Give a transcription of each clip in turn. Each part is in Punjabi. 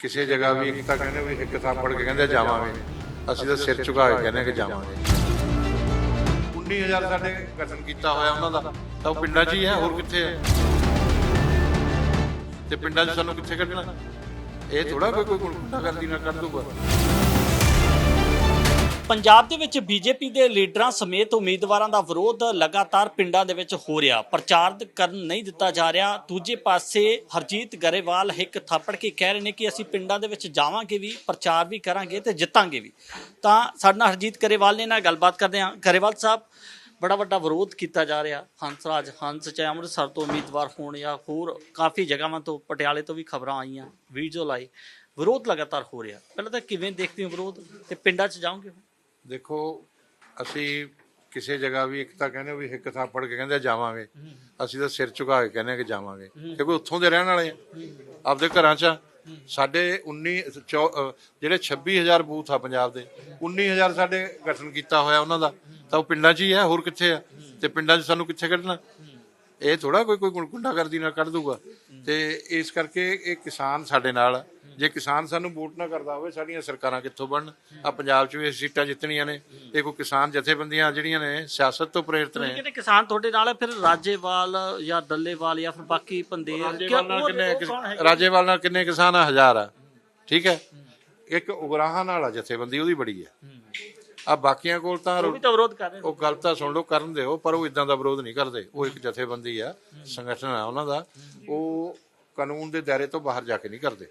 ਕਿਸੇ ਜਗ੍ਹਾ ਵੀ ਇੱਕ ਤਾਂ ਕਹਿੰਦੇ ਵੀ ਇੱਕ ਥਾਪੜ ਕੇ ਕਹਿੰਦੇ ਜਾਵਾਂਗੇ। ਅਸੀਂ ਤਾਂ ਸਿਰ ਝੁਕਾ ਕੇ ਕਹਿੰਦੇ ਕਿ ਜਾਵਾਂਗੇ। 19000 ਸਾਡੇ ਗਠਨ ਕੀਤਾ ਹੋਇਆ ਉਹਨਾਂ ਦਾ। ਤਾਂ ਉਹ ਪਿੰਡਾਂ 'ਚ ਹੀ ਹੈ, ਹੋਰ ਕਿੱਥੇ ਹੈ? ਤੇ ਪਿੰਡਾਂ 'ਚ ਸਾਨੂੰ ਕਿੱਥੇ ਕੱਢਣਾ? ਇਹ ਥੋੜਾ ਕੋਈ ਕੋਈ ਗੁੰਡਾਗਰਦੀ ਨਾਲ ਕੱਢ ਦੂਗਾ ਪੰਜਾਬ ਦੇ ਵਿੱਚ ਬੀਜੇਪੀ ਦੇ ਲੀਡਰਾਂ ਸਮੇਤ ਉਮੀਦਵਾਰਾਂ ਦਾ ਵਿਰੋਧ ਲਗਾਤਾਰ ਪਿੰਡਾਂ ਦੇ ਵਿੱਚ ਹੋ ਰਿਹਾ। ਪ੍ਰਚਾਰ ਕਰਨ ਨਹੀਂ ਦਿੱਤਾ ਜਾ ਰਿਹਾ। ਦੂਜੇ ਪਾਸੇ ਹਰਜੀਤ ਗਰੇਵਾਲ ਇੱਕ ਥੱਪੜ ਕੇ ਕਹਿ ਰਹੇ ਨੇ ਕਿ ਅਸੀਂ ਪਿੰਡਾਂ ਦੇ ਵਿੱਚ ਜਾਵਾਂਗੇ ਵੀ, ਪ੍ਰਚਾਰ ਵੀ ਕਰਾਂਗੇ ਤੇ ਜਿੱਤਾਂਗੇ ਵੀ। ਤਾਂ ਸਾਡੇ ਨਾਲ ਹਰਜੀਤ ਗਰੇਵਾਲ ਨੇ ਨਾਲ ਗੱਲਬਾਤ ਕਰਦੇ ਹਾਂ। ਗਰੇਵਾਲ ਸਾਹਿਬ, ਬੜਾ ਵੱਡਾ ਵਿਰੋਧ ਕੀਤਾ ਜਾ ਰਿਹਾ। ਹੰਸਰਾਜ ਹੰਸ ਚਾਹੇ ਅੰਮ੍ਰਿਤਸਰ ਤੋਂ ਉਮੀਦਵਾਰ ਹੋਣ ਜਾਂ ਹੋਰ ਕਾਫੀ ਜਗ੍ਹਾਵਾਂ ਤੋਂ, ਪਟਿਆਲੇ ਤੋਂ ਵੀ ਖਬਰਾਂ ਆਈਆਂ, ਵੀਡੀਓ ਲਾਈ। ਵਿਰੋਧ ਲਗਾਤਾਰ ਹੋ ਰਿਹਾ। ਪਹਿਲਾਂ ਤਾਂ ਕਿਵੇਂ ਦੇਖਦੇ ਹੋ ਵਿਰੋਧ? ਤੇ ਪਿੰਡਾਂ 'ਚ ਜਾਓਗੇ ਦੇਖੋ ਅਸੀਂ ਕਿਸੇ ਜਗ੍ਹਾ ਵੀ ਇੱਕ ਤਾਂ ਕਹਿੰਦੇ ਵੀ ਇੱਕ ਥਾਪੜ ਕੇ ਕਹਿੰਦੇ ਜਾਵਾਂਗੇ। ਅਸੀਂ ਤਾਂ ਸਿਰ ਝੁਕਾ ਕੇ ਕਹਿੰਦੇ ਕਿ ਜਾਵਾਂਗੇ। ਕਿਉਂਕਿ ਉੱਥੋਂ ਦੇ ਰਹਿਣ ਵਾਲੇ ਆ। ਆਪਦੇ ਘਰਾਂ 'ਚ ਆ। ਸਾਡੇ 19 ਚੌ- ਅਹ ਜਿਹੜੇ 26000 ਬੂਥ ਆ ਪੰਜਾਬ ਦੇ 19000 ਸਾਡੇ ਗਠਨ ਕੀਤਾ ਹੋਇਆ ਉਹਨਾਂ ਦਾ। ਤਾਂ ਉਹ ਪਿੰਡਾਂ 'ਚ ਹੀ ਹੈ ਹੋਰ ਕਿੱਥੇ ਆ? ਤੇ ਪਿੰਡਾਂ 'ਚ ਸਾਨੂੰ ਕਿੱਥੇ ਕੱਢਣਾ? ਇਹ ਥੋੜਾ ਕੋਈ ਕੋਈ ਗੁੰਡਾਗਰਦੀ ਨਾਲ ਕੱਢ ਦੂਗਾ। ਤੇ ਇਸ ਕਰਕੇ ਇਹ ਕਿਸਾਨ ਸਾਡੇ ਨਾਲ ਆ। ਜੇ ਕਿਸਾਨ ਸਾਨੂੰ ਵੋਟ ਨਾ ਕਰਦਾ ਹੋਵੇ ਸਾਡੀਆਂ ਸਰਕਾਰਾਂ ਕਿੱਥੋਂ ਬਣਨ? ਆ ਪੰਜਾਬ 'ਚ ਵੀ ਸੀਟਾਂ ਜਿੱਤਣੀਆਂ ਨੇ। ਇਹ ਕੋਈ ਕਿਸਾਨ ਜਥੇਬੰਦੀਆਂ ਜਿਹੜੀਆਂ ਨੇ ਸਿਆਸਤ ਤੋਂ ਪ੍ਰੇਰਿਤ ਨੇ। ਕਿਤੇ ਕਿਸਾਨ ਤੁਹਾਡੇ ਨਾਲ ਹੈ ਫਿਰ ਰਾਜੇਵਾਲ ਜਾਂ ਡੱਲੇਵਾਲ ਜਾਂ ਫਿਰ ਬਾਕੀ ਬੰਦੇ ਰਾਜੇਵਾਲ ਨਾਲ ਉਹ- ਕਿੰਨੇ? ਰਾਜੇਵਾਲ ਨਾਲ ਕਿੰਨੇ ਕਿਸਾਨ ਆ? ਹਜ਼ਾਰ ਆ। ਠੀਕ ਹੈ? ਇੱਕ ਉਗਰਾਹਾਂ ਨਾਲ ਆ ਜਥੇਬੰਦੀ ਉਹਦੀ ਬੜੀ ਆ ਆ ਬਾਕੀਆਂ ਕੋਲ ਤਾਂ ਉਹ ਵੀ ਤਾਂ ਵਿਰੋਧ ਕਰ ਰਹੇ ਉਹ ਗੱਲ ਤਾਂ ਸੁਣ ਲਓ ਕਰਨ ਦਿਓ ਪਰ ਉਹ ਇਦਾਂ ਦਾ ਵਿਰੋਧ ਨਹੀਂ ਕਰਦੇ। ਉਹ ਇੱਕ ਜਥੇਬੰਦੀ ਆ ਸੰਗਠਨ ਆ ਉਹਨਾਂ ਦਾ। ਉਹ ਕਾਨੂੰਨ ਦੇ ਦਾਇਰੇ ਤੋਂ ਬਾਹਰ ਜਾ ਕੇ ਨਹੀਂ ਕਰਦੇ।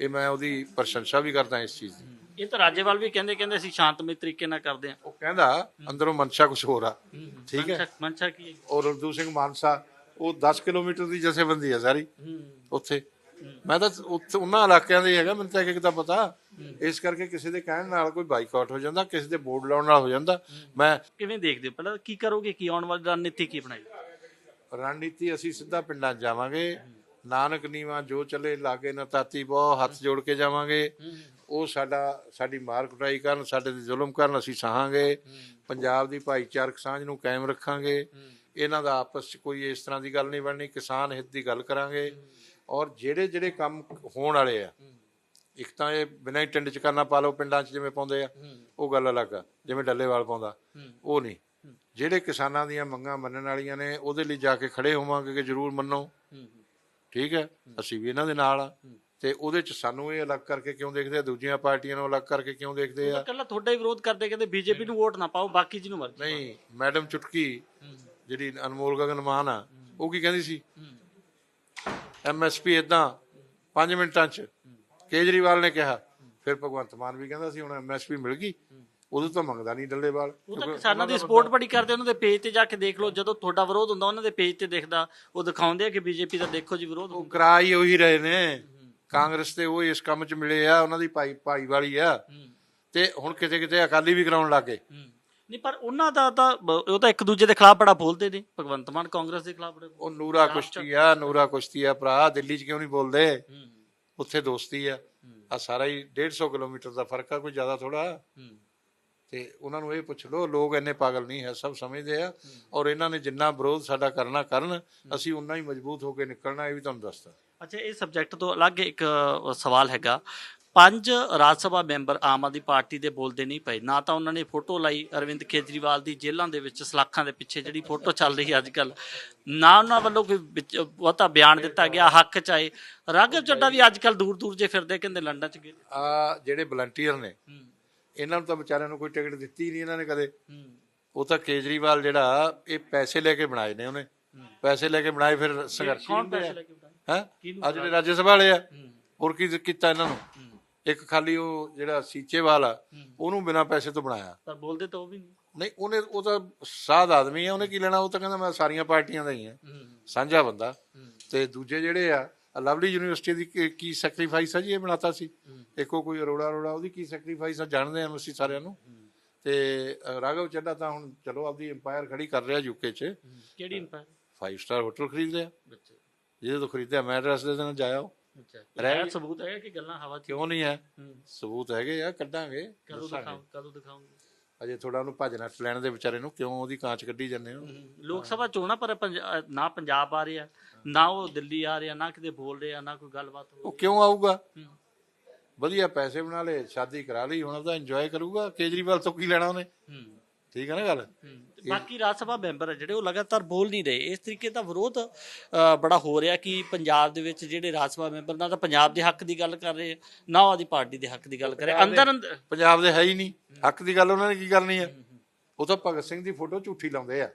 ਇਹ ਮੈਂ ਉਹਦੀ ਪ੍ਰਸ਼ੰਸਾ ਵੀ ਕਰਦਾ ਇਸ ਚੀਜ਼ ਦੀ। ਇਹ ਤਾਂ ਰਾਜੇਵਾਲ ਵੀ ਕਹਿੰਦੇ ਕਹਿੰਦੇ ਅਸੀਂ ਸ਼ਾਂਤਮਈ ਤਰੀਕੇ ਨਾਲ ਕਰਦੇ ਹਾਂ। ਉਹ ਕਹਿੰਦਾ ਅੰਦਰੋਂ ਮਨਸ਼ਾ ਕੁਝ ਹੋਰ ਆ। ਠੀਕ ਹੈ? ਮਨਸ਼ਾ- ਕੀ ਹੈ? ਔਰ ਰਣਦੂ ਸਿੰਘ ਮਾਨਸਾ ਉਹ 10 ਕਿਲੋਮੀਟਰ ਦੀ ਜਥੇਬੰਦੀ ਆ ਸਾਰੀ। ਉੱਥੇ। ਮੈਂ ਤਾਂ ਉੱਥੇ ਉਹਨਾਂ ਇਲਾਕਿਆਂ ਦੇ ਹੈਗਾ ਮੈਨੂੰ ਤਾਂ ਇੱਕ ਦਾ ਪਤਾ। ਇਸ ਕਰਕੇ ਕਿਸੇ ਦੇ ਕਹਿਣ ਨਾਲ ਕੋਈ ਬਾਈਕਾਟ ਹੋ ਜਾਂਦਾ ਕਿਸੇ ਦੇ ਬੋਰਡ ਲਾਉਣ ਨਾਲ ਹੋ ਜਾਂਦਾ। ਮੈਂ ਕਿਵੇਂ ਦੇਖਦੇ ਹੋ? ਪਹਿਲਾਂ ਕੀ ਕਰੋਗੇ? ਕੀ ਆਉਣ ਵਾਲੀ ਰਣਨੀਤੀ ਕੀ ਬਣਾਈ? ਰਣਨੀਤੀ ਅਸੀਂ ਸਿੱਧਾ ਪਿੰਡਾਂ 'ਚ ਜਾਵਾਂਗੇ। ਨਾਨਕ ਨੀਵਾ ਜੋ ਚੱਲੇ ਲਾਗੇ ਨਾ ਤਾਤੀ ਬਹੁ ਹੱਥ ਜੋੜ ਕੇ ਜਾਵਾਂਗੇ। ਉਹ ਸਾਡਾ ਸਾਡੀ ਮਾਰ ਕੁਟਾਈ ਕਰਨ ਸਾਡੇ ਤੇ ਜ਼ੁਲਮ ਕਰਨ ਅਸੀਂ ਸਹਾਂਗੇ। ਪੰਜਾਬ ਦੀ ਭਾਈਚਾਰਕ ਸਾਂਝ ਨੂੰ ਕਾਇਮ ਰੱਖਾਂਗੇ। ਇਹਨਾਂ ਦਾ ਆਪਸ 'ਚ ਕੋਈ ਇਸ ਤਰ੍ਹਾਂ ਦੀ ਗੱਲ ਨਹੀਂ ਬਣਨੀ ਕਿਸਾਨ ਹਿੱਤ ਦੀ ਗੱਲ ਕਰਾਂਗੇ। ਔਰ ਜਿਹੜੇ ਜਿਹੜੇ ਕੰਮ ਹੋਣ ਵਾਲੇ ਆ ਇੱਕ ਤਾਂ ਇਹ ਬਿਨਾਂ ਹੀ ਟਿੰਡ ਚ ਕਰਨਾ ਪਾ ਲਓ ਪਿੰਡਾਂ 'ਚ ਜਿਵੇਂ ਪਾਉਂਦੇ ਆ ਉਹ ਗੱਲ ਅਲੱਗ ਆ ਜਿਵੇਂ ਡੱਲੇਵਾਲ ਪਾਉਂਦਾ ਉਹ ਨਹੀਂ। ਜਿਹੜੇ ਕਿਸਾਨਾਂ ਦੀਆਂ ਮੰਗਾਂ ਮੰਨਣ ਵਾਲੀਆਂ ਨੇ ਉਹਦੇ ਲਈ ਜਾ ਕੇ ਖੜੇ ਹੋਵਾਂਗੇ ਕਿ ਜ਼ਰੂਰ ਮੰਨੋ। ਠੀਕ ਹੈ? ਅਸੀਂ ਵੀ ਇਹਨਾਂ ਦੇ ਨਾਲ ਆ। ਤੇ ਉਹਦੇ ਚ ਸਾਨੂੰ ਇਹ ਅਲੱਗ ਕਰਕੇ ਕਿਉਂ ਦੇਖਦੇ ਆ? ਦੂਜੀਆਂ ਪਾਰਟੀਆਂ ਨੂੰ ਅਲੱਗ ਕਰਕੇ ਕਿਉਂ ਦੇਖਦੇ ਆ? ਕੱਲਾ ਤੁਹਾਡਾ ਹੀ ਵਿਰੋਧ ਕਰਦੇ ਕਹਿੰਦੇ ਬੀਜੇਪੀ ਨੂੰ ਵੋਟ ਨਾ ਪਾਓ ਬਾਕੀ ਜਿਹਨੂੰ ਮਰਜ਼ੀ ਨਹੀਂ ਮੈਡਮ ਚੁਟਕੀ ਜਿਹੜੀ ਅਨਮੋਲ ਗਗਨ ਮਾਨ ਆ ਉਹ ਕੀ ਕਹਿੰਦੀ ਸੀ? ਐਮਐਸਪੀ ਇਦਾਂ 5 ਮਿੰਟਾਂ ਚ ਕੇਜਰੀਵਾਲ ਨੇ ਕਿਹਾ। ਫਿਰ ਭਗਵੰਤ ਮਾਨ ਵੀ ਕਹਿੰਦਾ ਸੀ ਹੁਣ ਐਮਐਸਪੀ ਮਿਲ ਗਈ। ਉਦੋਂ ਤਾਂ ਮੰਗਦਾ ਨਹੀਂ ਡੱਲੇਵਾਲ ਉਹ ਤਾਂ ਕਿਸਾਨਾਂ ਦੀ ਸਪੋਰਟ ਬੜੀ ਕਰਦੇ ਉਹਨਾਂ ਦੇ ਪੇਜ ਤੇ ਜਾ ਕੇ ਦੇਖ ਲਓ ਜਦੋਂ ਤੁਹਾਡਾ ਵਿਰੋਧ ਹੁੰਦਾ ਉਹਨਾਂ ਦੇ ਪੇਜ ਤੇ ਦਿਖਦਾ ਉਹ ਦਿਖਾਉਂਦੇ ਆ ਕਿ ਬੀਜੇਪੀ ਦਾ ਦੇਖੋ ਜੀ ਵਿਰੋਧ ਉਹ ਕਰਾ ਹੀ ਉਹੀ ਰਹੇ ਨੇ। ਕਾਂਗਰਸ ਤੇ ਉਹ ਇਸ ਕੰਮ ਚ ਮਿਲੇ ਆ ਉਹਨਾਂ ਦੀ ਭਾਈ ਭਾਈ ਵਾਲੀ ਆ। ਤੇ ਹੁਣ ਕਿਤੇ ਕਿਤੇ ਅਕਾਲੀ ਵੀ ਕਰਾਉਣ ਲੱਗੇ। ਨਹੀਂ ਪਰ ਉਹਨਾਂ ਦਾ ਤਾਂ ਉਹ ਤਾਂ ਇੱਕ ਦੂਜੇ ਦੇ ਖਿਲਾਫ ਬੜਾ ਬੋਲਦੇ ਨੇ। ਭਗਵੰਤ ਮਾਨ ਕਾਂਗਰਸ ਦੇ ਖਿਲਾਫ ਬੜਾ ਉਹ ਨੂਰਾ ਕੁਸ਼ਤੀ ਆ ਨੂਰਾ ਕੁਸ਼ਤੀ ਆ ਭਰਾ ਦਿੱਲੀ ਚ ਕਿਉਂ ਨਹੀਂ ਬੋਲਦੇ? ਉੱਥੇ ਦੋਸਤੀ ਆ। ਆ ਸਾਰਾ ਹੀ 150 ਕਿਲੋਮੀਟਰ ਦਾ ਫ਼ਰਕ ਆ ਕੋਈ ਜ਼ਿਆਦਾ ਥੋੜਾ ਤੇ ਉਹਨਾਂ ਨੂੰ ਇਹ ਪੁੱਛ ਲਓ ਲੋਕ ਇੰਨੇ ਪਾਗਲ ਨਹੀਂ ਹੈ ਸਭ ਸਮਝਦੇ ਆ ਔਰ ਇਹਨਾਂ ਨੇ ਜਿੰਨਾ ਵਿਰੋਧ ਸਾਡਾ ਕਰਨਾ ਕਰਨ ਅਸੀਂ ਉਨਾ ਹੀ ਮਜ਼ਬੂਤ ਹੋ ਕੇ ਨਿਕਲਣਾ ਇਹ ਵੀ ਤੁਹਾਨੂੰ ਦੱਸਦਾ। ਅੱਛਾ ਇਹ ਸਬਜੈਕਟ ਤੋਂ ਅਲੱਗ ਇੱਕ ਸਵਾਲ ਹੈਗਾ। ਪੰਜ ਰਾਜ ਸਭਾ ਮੈਂਬਰ ਆਮ ਆਦਮੀ ਪਾਰਟੀ ਦੇ ਬੋਲਦੇ ਨਹੀਂ ਪਏ। ਨਾ ਤਾਂ ਉਹਨਾਂ ਨੇ ਫੋਟੋ ਲਾਈ ਅਰਵਿੰਦ ਕੇਜਰੀਵਾਲ ਦੀ ਜੇਲ੍ਹਾਂ ਦੇ ਵਿੱਚ ਸਲਾਖਾਂ ਦੇ ਪਿੱਛੇ ਜਿਹੜੀ ਫੋਟੋ ਚੱਲ ਰਹੀ ਅੱਜ ਕੱਲ ਨਾ ਉਹਨਾਂ ਵੱਲੋਂ ਕੋਈ ਵਿੱਚ ਬਹੁਤਾ ਬਿਆਨ ਦਿੱਤਾ ਗਿਆ ਹੱਕ ਚਾਹੇ ਰਾਘਵ ਚੱਡਾ ਵੀ ਅੱਜ ਕੱਲ ਦੂਰ ਦੂਰ ਜੇ ਫਿਰਦੇ ਕਹਿੰਦੇ ਲੰਡਨ ਚ ਗਏ। ਆ ਜਿਹੜੇ ਵਲੰਟੀਅਰ ਨੇ ਇਹਨਾਂ ਨੂੰ ਤਾਂ ਵਿਚਾਰਿਆਂ ਨੂੰ ਕੋਈ ਟਿਕਟ ਦਿੱਤੀ ਨਹੀਂ ਇਹਨਾਂ ਨੇ ਕਦੇ। ਉਹ ਤਾਂ ਕੇਜਰੀਵਾਲ ਜਿਹੜਾ ਇਹ ਪੈਸੇ ਲੈ ਕੇ ਬਣਾਏ ਨੇ ਉਹਨੇ। ਪੈਸੇ ਲੈ ਕੇ ਬਣਾਏ ਫਿਰ ਸੰਘਰਸ਼ ਕੌਣ ਪੈਸੇ ਲੈ ਕੇ ਬਣਾਏ? ਹੈ? ਆ ਜਿਹੜੇ ਰਾਜ ਸਭਾ ਵਾਲੇ ਆ। ਹੋਰ ਕੀ ਕੀਤਾ ਇਹਨਾਂ ਨੂੰ? ਇੱਕ ਖਾਲੀ ਉਹ ਜਿਹੜਾ ਸੀਚੇਵਾਲ ਆ ਉਹਨੂੰ ਬਿਨਾਂ ਪੈਸੇ ਤੋਂ ਬਣਾਇਆ। ਪਰ ਬੋਲਦੇ ਤਾਂ ਉਹ ਵੀ ਨਹੀਂ। ਨਹੀਂ ਉਹਨੇ ਉਹ ਤਾਂ ਸਾਧ ਆਦਮੀ ਆ ਉਹਨੇ ਕੀ ਲੈਣਾ? ਉਹ ਤਾਂ ਕਹਿੰਦਾ ਮੈਂ ਸਾਰੀਆਂ ਪਾਰਟੀਆਂ ਦਾ ਹੀ ਆ। ਸਾਂਝਾ ਬੰਦਾ। ਤੇ ਦੂਜੇ ਜਿਹੜੇ ਆ ਲਵਲੀ ਯੂਨੀਵਰਸਿਟੀ ਦੀ ਕੀ- ਸੈਕਰੀਫਾਈਸ ਆ ਜੀ ਇਹ ਬਣਾਤਾ ਸੀ। ਇੱਕੋ ਕੋਈ ਅਰੋੜਾ ਅਰੋੜਾ ਉਹਦੀ ਕੀ ਸੈਕਰੀਫਾਈਸ ਆ ਜਾਣਦੇ ਆ ਅਸੀਂ ਸਾਰਿਆਂ ਨੂੰ। ਤੇ ਰਾਘਵ ਚੱਡਾ ਤਾਂ ਹੁਣ ਚਲੋ ਆਪਦੀ ਐਮਪਾਇਰ ਖੜੀ ਕਰ ਰਿਹਾ ਯੂਕੇ 'ਚ। ਕਿਹੜੀ ਇੰਪਾਇਰ 5 ਸਟਾਰ ਹੋਟਲ ਖਰੀਦ ਲਿਆ। ਜਿਹਦੇ ਤੋਂ ਖਰੀਦਿਆ ਮੈਂ ਐਡਰੈਸ ਦੇ ਦੇਣਾ ਜਾਇਓ ਅੱਛਾ। ਰਹਿ ਸਬੂਤ ਹੈ ਕਿ ਗੱਲਾਂ ਹਵਾ ਕਿਉਂ ਨਹੀਂ ਹੈ? ਹੂੰ। ਸਬੂਤ ਹੈਗੇ ਆ ਕੱਢਾਂਗੇ। ਕਦੋਂ ਦਿਖਾਉਂਗੇ ਅਜੇ ਥੋੜਾ ਉਹਨੂੰ ਭੱਜਣਾ ਲੈਣ ਦੇ ਵਿਚਾਰੇ ਨੂੰ ਕਿਉਂ ਉਹਦੀ ਕਾਂਚ ਕੱਢੀ ਜਾਂਦੇ ਹੋ? ਲੋਕ ਸਭਾ ਚੋਣਾਂ ਪਰ ਨਾ ਪੰਜਾਬ ਆ ਰਿਹਾ ਨਾ ਉਹ ਦਿੱਲੀ ਆ ਰਿਹਾ ਨਾ ਕਿਤੇ ਬੋਲ ਰਿਹਾ ਨਾ ਕੋਈ ਗੱਲਬਾਤ ਹੋ ਉਹ ਕਿਉਂ ਆਊਗਾ? ਵਧੀਆ ਪੈਸੇ ਬਣਾ ਲਏ ਸ਼ਾਦੀ ਕਰਾ ਲਈ ਹੁਣ ਉਹਦਾ ਇੰਜੋਏ ਕਰੂਗਾ ਕੇਜਰੀਵਾਲ ਤੋਂ ਕੀ ਲੈਣਾ ਉਹਨੇ? ਠੀਕ ਹੈ ਨਾ ਗੱਲ? ਬਾਕੀ ਰਾਜ ਸਭਾ ਮੈਂਬਰ ਆ ਜਿਹੜੇ ਉਹ ਲਗਾਤਾਰ ਬੋਲ ਨਹੀਂ ਰਹੇ। ਇਸ ਤਰੀਕੇ ਦਾ ਵਿਰੋਧ ਬੜਾ ਹੋ ਰਿਹਾ ਕਿ ਪੰਜਾਬ ਦੇ ਵਿੱਚ ਜਿਹੜੇ ਰਾਜ ਸਭਾ ਮੈਂਬਰ ਨਾ ਤਾਂ ਪੰਜਾਬ ਦੇ ਹੱਕ ਦੀ ਗੱਲ ਕਰ ਰਹੇ ਨਾ ਉਹਦੀ ਪਾਰਟੀ ਦੇ ਹੱਕ ਦੀ ਗੱਲ ਕਰ ਰਹੇ। ਅੰਦਰ ਅੰਦਰ ਪੰਜਾਬ ਦੇ ਹੈ ਹੀ ਨਹੀਂ। ਹੱਕ ਦੀ ਗੱਲ ਉਹਨਾਂ ਨੇ ਕੀ ਕਰਨੀ ਹੈ? ਉਹ ਤਾਂ ਭਗਤ ਸਿੰਘ ਦੀ ਫੋਟੋ ਝੂਠੀ ਲਾਉਂਦੇ ਆ।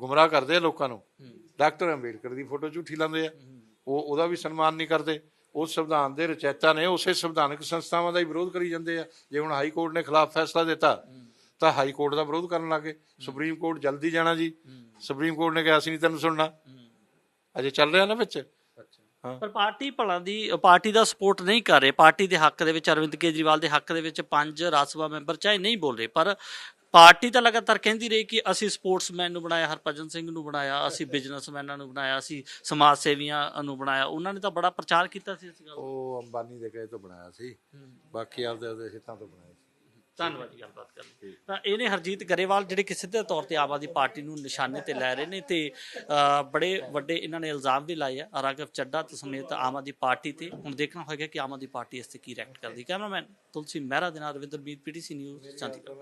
ਗੁੰਮਰਾਹ ਕਰਦੇ ਆ ਲੋਕਾਂ ਨੂੰ। ਡਾਕਟਰ ਅੰਬੇਡਕਰ ਦੀ ਫੋਟੋ ਝੂਠੀ ਲਾਉਂਦੇ ਆ। ਉਹ ਉਹਦਾ ਵੀ ਸਨਮਾਨ ਨਹੀਂ ਕਰਦੇ। ਉਸ ਸੰਵਿਧਾਨ ਦੇ ਰਚੈਤਾ ਨੇ ਉਸੇ ਸੰਵਿਧਾਨਕ ਸੰਸਥਾਵਾਂ ਦਾ ਹੀ ਵਿਰੋਧ ਕਰੀ ਜਾਂਦੇ ਆ। ਜੇ ਹੁਣ ਹਾਈ ਕੋਰਟ ਨੇ ਖਿਲਾਫ ਫੈਸਲਾ ਦਿੱਤਾ ਤਾਂ ਹਾਈ ਕੋਰਟ ਦਾ ਵਿਰੋਧ ਕਰਨ ਲੱਗੇ ਸੁਪਰੀਮ ਕੋਰਟ ਜਲਦੀ ਜਾਣਾ ਜੀ। ਸੁਪਰੀਮ ਕੋਰਟ ਨੇ ਕਿਹਾ ਅਸੀਂ ਨਹੀਂ ਤੈਨੂੰ ਸੁਣਨਾ। ਅਜੇ ਚੱਲ ਰਿਹਾ ਨਾ ਵਿੱਚ। ਪਰ ਪਾਰਟੀ ਭਲਾਂ ਦੀ ਪਾਰਟੀ ਦਾ ਸਪੋਰਟ ਨਹੀਂ ਕਰ ਰਹੇ। ਪਾਰਟੀ ਦੇ ਹੱਕ ਦੇ ਵਿੱਚ ਅਰਵਿੰਦ ਕੇਜਰੀਵਾਲ ਦੇ ਹੱਕ ਦੇ ਵਿੱਚ ਪੰਜ ਰਾਜ ਸਭਾ ਮੈਂਬਰ ਚਾਹੇ ਨਹੀਂ ਬੋਲ ਰਹੇ ਪਰ ਪਾਰਟੀ ਤਾਂ ਲਗਾਤਾਰ ਕਹਿੰਦੀ ਰਹੀ ਕਿ ਅਸੀਂ ਸਪੋਰਟਸਮੈਨ ਨੂੰ ਬਣਾਇਆ ਹਰਭਜਨ ਸਿੰਘ ਨੂੰ ਬਣਾਇਆ ਅਸੀਂ ਬਿਜ਼ਨਸਮੈਨਾਂ ਨੂੰ ਬਣਾਇਆ ਅਸੀਂ ਸਮਾਜ ਸੇਵੀਆਂ ਨੂੰ ਬਣਾਇਆ। ਉਹਨਾਂ ਨੇ ਤਾਂ ਬੜਾ ਪ੍ਰਚਾਰ ਕੀਤਾ ਸੀ ਇਸ ਗੱਲ। ਉਹ ਅੰਬਾਨੀ ਦੇ ਕਹੇ ਤੋਂ ਬਣਾਇਆ ਸੀ। ਬਾਕੀ ਆਪਦੇ ਆਪਦੇ ਹਿੱਤਾਂ ਤੋਂ ਬਣਾਇਆ। ਧੰਨਵਾਦ ਜੀ ਗੱਲਬਾਤ ਕਰਨ ਲਈ। ਤਾਂ ਇਹਨੇ ਹਰਜੀਤ ਗਰੇਵਾਲ ਜਿਹੜੇ ਕਿ ਸਿੱਧੇ ਤੌਰ ਤੇ ਆਮ ਆਦਮੀ ਪਾਰਟੀ ਨੂੰ ਨਿਸ਼ਾਨੇ ਤੇ ਲੈ ਰਹੇ ਨੇ ਤੇ ਬੜੇ ਵੱਡੇ ਇਹਨਾਂ ਨੇ ਇਲਜ਼ਾਮ ਵੀ ਲਾਏ ਆ। ਰਾਘਵ ਚੱਡਾ ਤੇ ਸਮੇਤ ਆਮ ਆਦਮੀ ਪਾਰਟੀ ਤੇ ਹੁਣ ਦੇਖਣਾ ਹੋਏਗਾ ਕਿ ਆਮ ਆਦਮੀ ਪਾਰਟੀ ਇਸ ਤੇ ਕੀ ਰਿਐਕਟ ਕਰਦੀ। ਕੈਮਰਾਮੈਨ ਤੁਲਸੀ ਮਹਿਰਾ ਦੇ ਨਾਲ ਰਵਿੰਦਰ ਮੀਤ ਪੀਟੀਸੀ ਨਿਊਜ਼ ਚੰਡੀਗੜ੍ਹ